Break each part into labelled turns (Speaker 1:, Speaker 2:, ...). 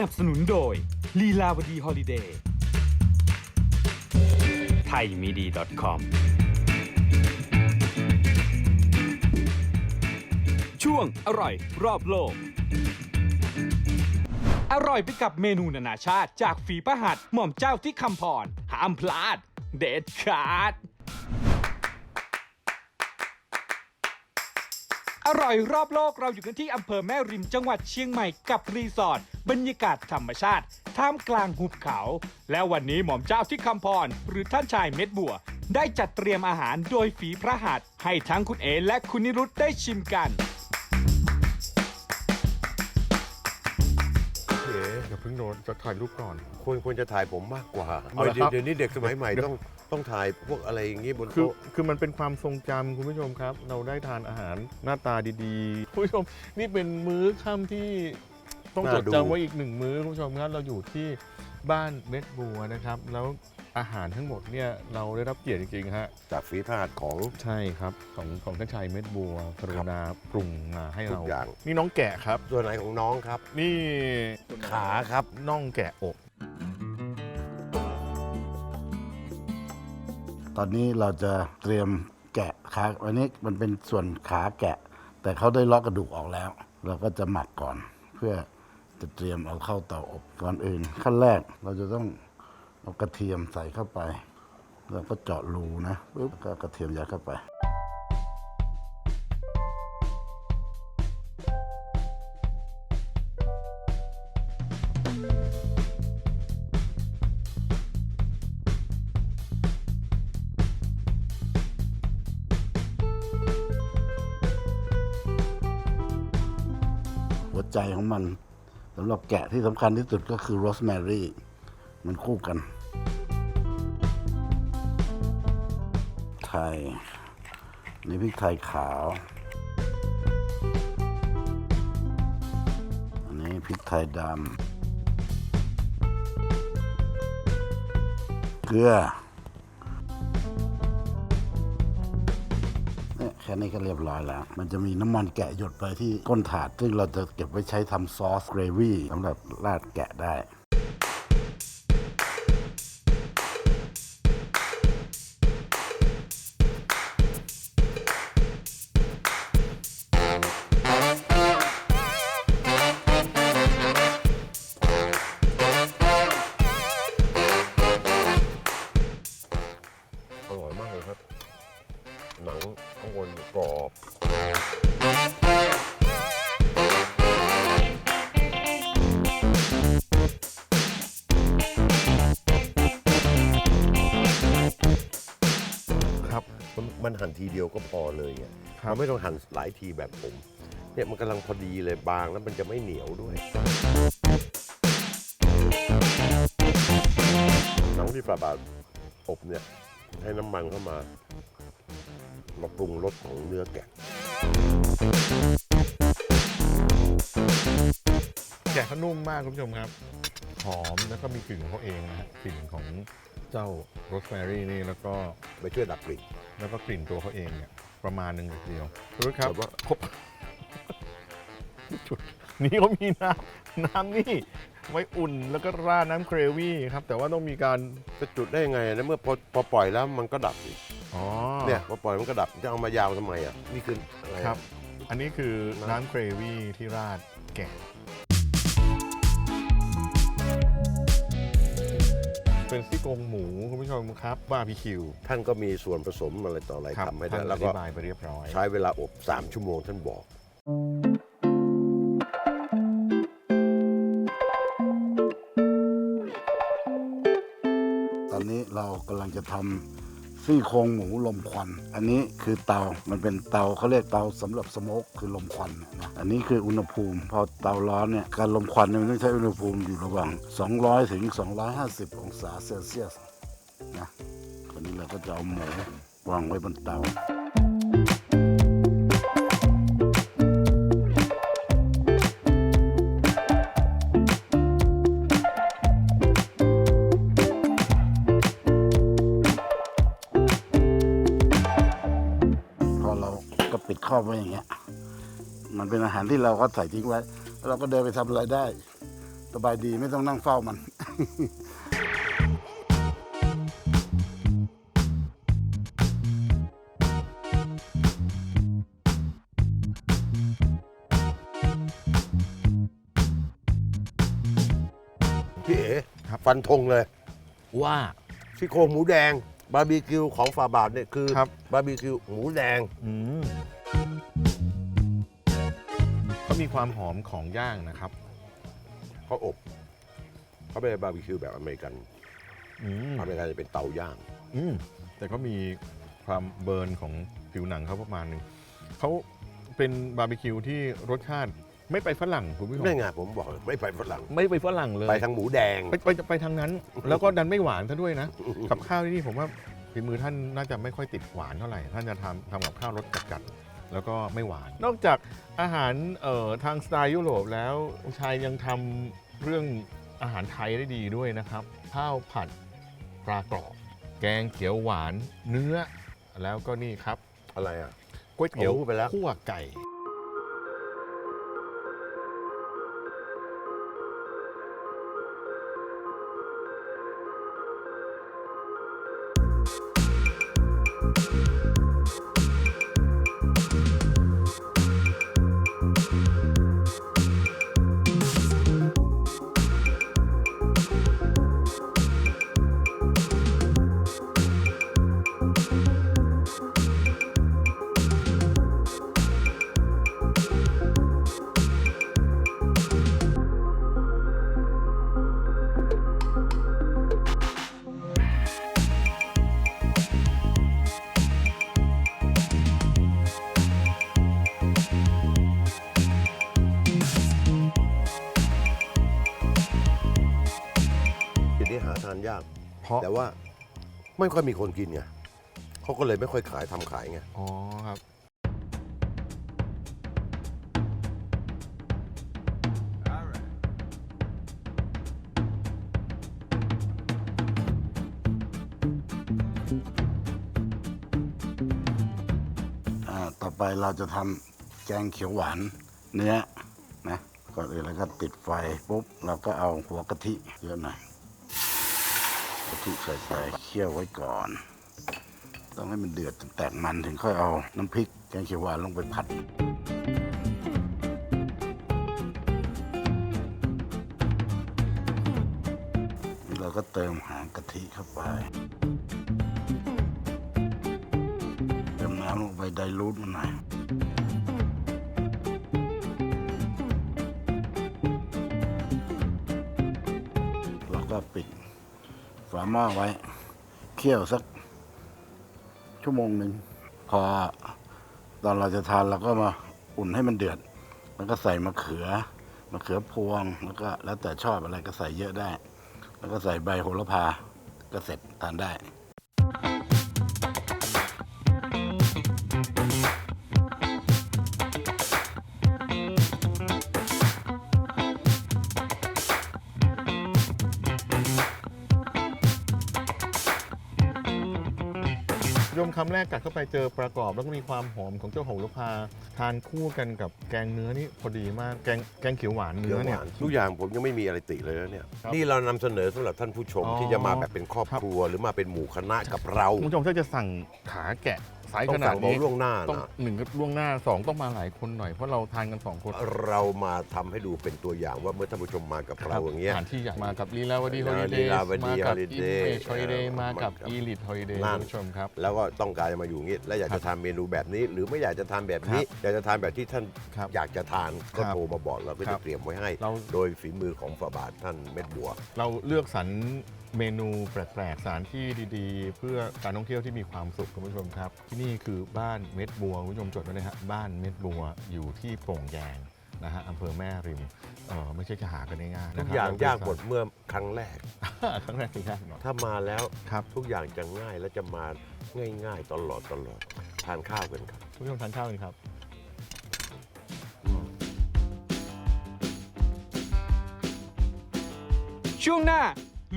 Speaker 1: นับสนุนโดยลีลาวดีฮอลิเดย์ไทยมีดี .com ช่วงอร่อยรอบโลก อร่อยไปกับเมนูนานาชาติ จากฝีพระหัตถ์หม่อมเจ้าที่คำพรห้ามพลาด เด็ดขาด อร่อยรอบโลกเราอยู่กันที่อำเภอแม่ริมจังหวัดเชียงใหม่กับรีสอร์ทบรรยากาศธรรมชาติ ท่ามกลางหุบเขา และวันนี้หม่อมเจ้าที่คำพร หรือท่านชายเม็ดบัว ได้จัดเตรียมอาหารโดยฝีพระหัตถ์ให้ทั้งคุณเอและคุณนิรุตได้ชิมกัน
Speaker 2: พิ่งโดนจะถ่ายรูปก่อน
Speaker 3: ควรควรจะถ่ายผมมากกว่า
Speaker 2: เอาละครับ
Speaker 3: เดี๋ยวเดี๋ยวนี้เด็กสมัยใหม่ต้องต้องถ่ายพวกอะไรอย่างงี้บน
Speaker 2: คือ
Speaker 3: โต๊ะ
Speaker 2: คือมันเป็นความทรงจำคุณผู้ชมครับ เราได้ทานอาหารหน้าตาดีๆ คุณผู้ชมนี่เป็นมื้อค่ำที่ต้องจดจำไว้อีกหนึ่งมื้อคุณผู้ชมครับเราอยู่ที่บ้านเม็ดบัวนะครับ แล้ว อาหารทั้งหมดเนี่ยเราได้รับเกียรติจริงๆฮะ
Speaker 3: จากฝีพระหัตถ์ของ
Speaker 2: ใช่ครับของของท่านชายเม็ดบัวกรุณาปรุงมาให้
Speaker 3: ทุ
Speaker 2: เรา
Speaker 3: กอย่าง
Speaker 2: นี่น้องแกะครับ
Speaker 3: ส่วนไหนของน้องครับ
Speaker 2: นี่
Speaker 3: ขาครับ
Speaker 2: น่องแกะอก
Speaker 4: ตอนนี้เราจะเตรียมแกะขาอันนี้มันเป็นส่วนขาแกะ แต่เขาได้เลอกกระดูกออกแล้ว เราก็จะหมักก่อน เพื่อจะเตรียมเอาเข้าเตาอบก่อนอื่น ขั้นแรกเราจะต้อง เอากระเทียมใส่เข้าไป แล้วก็เจาะรูนะปุ๊บก็กระเทียมยัดเข้าไปหัวใจของมันสำหรับแกะที่สำคัญที่สุดก็คือโรสแมรี่มันคู่กัน ยนี่พริกไทยขาว อันนี้พริกไทยดำ เกลือเนี่ยแค่นี้ก็เรียบร้อยแล้ว มันจะมีน้ำมันแกะหยดไปที่ก้นถาด ซึ่งเราจะเก็บไว้ใช้ทำซอสเกรวี่สำหรับราดแกะได้
Speaker 3: มันมันหั่นทีเดียวก็พอเลยอะ
Speaker 2: ครับ
Speaker 3: เราไม่ต้องหั่นหลายทีแบบผมเนี่ยมันกำลังพอดีเลยบางแล้วมันจะไม่เหนียวด้วยหนังที่ฝาบาทอบเนี่ยให้น้ำมันเข้ามามาปรุงรสของเนื้อแกะ
Speaker 2: แกะเขานุ่มมากคุณผู้ชมครับ หอมแล้วก็มีกลิ่นของเขาเองนะฮะกลิ่นของ เจ้าโรสแมรี่นี่แล้วก็
Speaker 3: ไปช่วยดับกลิ่น
Speaker 2: แล้วก็กลิ่นตัวเขาเองเนี่ยประมาณหนึ่งเลยทีเดียวรู้ครับ
Speaker 3: แต่ว่า
Speaker 2: พบจุดนี้เขามีน้ำน้ำนี่ไว้อุ่นแล้วก็ราดน้ำเกรวี่ครับ แต่ว่าต้องมีการ
Speaker 3: จะจุดได้ยังไงนะเมื่อพอพอปล่อยแล้วมันก็ดับอีก
Speaker 2: อ๋อ
Speaker 3: เนี่ยพอปล่อยมันก็ดับจะเอามายาวทำไมอะนี่คืออะไรอะ
Speaker 2: ครับ อันนี้คือ
Speaker 3: น้ำ
Speaker 2: น้ำเกรวี่ที่ราดแกะ เป็นซี่โครงหมูคุณผู้ชมครับบาร์บีคิว
Speaker 3: ท่านก็มีส่วนผสมอะไรต่ออะไร
Speaker 2: ครับ
Speaker 3: ทำให้
Speaker 2: ท่า
Speaker 3: ได้
Speaker 2: น
Speaker 3: แล้
Speaker 2: อ
Speaker 3: ว
Speaker 2: ธิ
Speaker 3: ก็
Speaker 2: บายไปเรียบร้อย
Speaker 3: ใช้เวลาอบ 3 ชั่วโมงท่านบอก
Speaker 4: ตอนนี้เรากำลังจะทำ ซี่โครงหมูลมควัน อันนี้คือเตา มันเป็นเตาเขาเรียกเตาสำหรับสโมกคือลมควันนะอันนี้คืออุณหภูมิ พอเตาร้อนเนี่ยการลมควันเนี่ยมันต้องใช้อุณหภูมิอยู่ระหว่าง 200 ถึง 250 องศาเซลเซียสนะวันนี้เราก็จะเอาหมูวางไว้บนเตา อบไว้อย่างเงี้ย มันเป็นอาหารที่เราก็ใส่ทิ้งไว้แล้วเราก็เดินไปทำอะไรได้ สบายดีไม่ต้องนั่งเฝ้ามัน
Speaker 3: พี่เอ๋ฟันธงเลย
Speaker 2: ว่า
Speaker 3: ซี่โครงหมูแดง บาร์บีคิวของฝาบาทเนี่ยคือ
Speaker 2: ครับ
Speaker 3: บาร์บีคิวหมูแดง
Speaker 2: อืมก็ มีความหอมของย่างนะครับ
Speaker 3: เขาอบเขาไม่ได้บาร์บีคิวแบบอเมริกัน
Speaker 2: อืม
Speaker 3: อเมริกันจะเป็นเตาย่าง
Speaker 2: อืมแต่ก็มีความเบิร์นของผิวหนังเขาประมาณหนึ่งเขาเป็นบาร์บีคิวที่รสชาติไม่ไปฝรั่งคุณผู้ชม
Speaker 3: นี่ไงผมบอกไม่ไปฝรั่ง
Speaker 2: ไม่ไปฝรั่งเลย
Speaker 3: ไปทางหมูแดง
Speaker 2: ไปไปไปทางนั้น แล้วก็ดันไม่หวานซะด้วยนะ กับข้าวที่นี่ผมว่าฝีมือท่านน่าจะไม่ค่อยติดหวานเท่าไหร่ ท่านจะทำทำกับข้าวรสจัดๆ แล้วก็ไม่หวาน นอกจากอาหารเอ่อทางสไตล์ยุโรปแล้วลุงชายยังทำเรื่องอาหารไทยได้ดีด้วยนะครับ ข้าวผัดปลากรอบ แกงเขียวหวานเนื้อ แล้วก็นี่ครับ
Speaker 3: อะไรอะ
Speaker 2: ก๋วยเตี๋ยว
Speaker 3: โอ้ไปแล้ว
Speaker 2: คั่วไก่ เพราะ
Speaker 3: แต่ว่าไม่ค่อยมีคนกินไงเขาก็เลยไม่ค่อยขายทำขายไง
Speaker 2: อ๋อครับ
Speaker 4: อ่าต่อไปเราจะทำแกงเขียวหวานเนื้อนะก่อนอื่นเราก็ติดไฟปุ๊บเราก็เอาหัวกะทิเยอะหน่อย กะทิใส่ไปเคี่ยวไว้ก่อน ต้องให้มันเดือดจนแตกมันถึงค่อยเอาน้ำพริกแกงเขียวหวานลงไปผัดเราก็เติมหางกะทิเข้าไปเติมน้ำลงไปไดรูทมันหน่อยเราก็ปิด ฝาหม้อไว้ เคี่ยวสัก ชั่วโมงหนึ่ง พอตอนเราจะทานเราก็มาอุ่นให้มันเดือด แล้วก็ใส่มะเขือมะเขือพวง แล้วก็แล้วแต่ชอบอะไรก็ใส่เยอะได้ แล้วก็ใส่ใบโหระพา ก็เสร็จทานได้
Speaker 2: คำแรกกัดเข้าไปเจอประกอบ แล้วก็มีความหอมของเจ้าโหระพา ทานคู่กันกับแกงเนื้อนี่พอดีมากแกงแกงเขียวหวาน
Speaker 3: เนื้
Speaker 2: เนื้
Speaker 3: อ
Speaker 2: อ
Speaker 3: ห
Speaker 2: เนี่ย
Speaker 3: วานทุกอย่างผมยังไม่มีอะไรติเลยนะเนี่ย
Speaker 2: ครับ
Speaker 3: นี่เรานำเสนอสำหรับท่านผู้ชม
Speaker 2: อ๋อ
Speaker 3: ที่จะมาแบบเป็นครอบ
Speaker 2: ครับ
Speaker 3: ครัวหรือมาเป็นหมู่คณะกับเรา
Speaker 2: คุณผู้ชมถ้าจะสั่งขาแกะ ไซส์
Speaker 3: ต้อ
Speaker 2: ข
Speaker 3: ง
Speaker 2: นา
Speaker 3: สั่
Speaker 2: ด
Speaker 3: งบอก
Speaker 2: นี้
Speaker 3: ล่วงหน้า
Speaker 2: ต้อง
Speaker 3: นะ
Speaker 2: หนึ่งก็ล่วงหน้าสองต้องมาหลายคนหน่อยเพราะเราทานกันสองคน
Speaker 3: เรามาทำให้ดูเป็นตัวอย่างว่าเมื่อท่านผู้ชมมากับเราอย่างเงี้ย
Speaker 2: สถานที่ใหญ่มากับลีลาวดีฮอลิเด
Speaker 3: ลี
Speaker 2: ย์
Speaker 3: ลาวดี
Speaker 2: มากับอิน
Speaker 3: Holiday
Speaker 2: เมจฮอลิเดย์
Speaker 3: เออ
Speaker 2: มากับ
Speaker 3: มากับ
Speaker 2: อีลิทฮอลิเดย์
Speaker 3: นั่
Speaker 2: คุ
Speaker 3: น
Speaker 2: ณผู้ชมครับ
Speaker 3: แล้วก็ต้องการจะมาอยู่อย่างงี้และอยาก
Speaker 2: ครั
Speaker 3: จะ
Speaker 2: บ
Speaker 3: ทานเมนูแบบนี้ หรือไม่อยากจะทานแบบนี้ อยากจะทานแบบที่ท่าน
Speaker 2: ครับ
Speaker 3: อยากจะทานก็
Speaker 2: ครับ
Speaker 3: โทรมาบอกเราก็
Speaker 2: ครั
Speaker 3: จะ
Speaker 2: บ
Speaker 3: เตรียมไว้ให้
Speaker 2: เรา
Speaker 3: โดยฝีมือของฝาบาทท่านเม็ดบัว
Speaker 2: เราเลือกสรรเมนูแปลกๆสถานที่ดีๆ เพื่อการท่องเที่ยวที่มีความสุขคุณผู้ชมครับ ที่นี่คือบ้านเม็ดบัวคุณผู้ชมจดไว้เลยฮะบ้านเม็ดบัวอยู่ที่โป่งแยงนะฮะอำเภอแม่ริมเออไม่ใช่จะหากันง่ายๆ
Speaker 3: ทุ
Speaker 2: นะ
Speaker 3: ก
Speaker 2: ครับ
Speaker 3: อย่าง
Speaker 2: เร
Speaker 3: ยากหมดเมื่อครั้งแรก
Speaker 2: ครั้งแรกคือยากหน่อย
Speaker 3: ถ้ามาแล้ว
Speaker 2: ครับ
Speaker 3: ทุกอย่างจะง่ายและจะมาง่าย ๆ ตลอดตลอดทานข้าวกันครับ
Speaker 2: คุณผู้ชมทานข้าวกันครับ
Speaker 1: ช่วงหน้า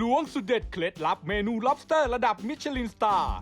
Speaker 1: ล้วงสุดเด็ดเคล็ดลับเมนู lobster ระดับมิชลินสตาร์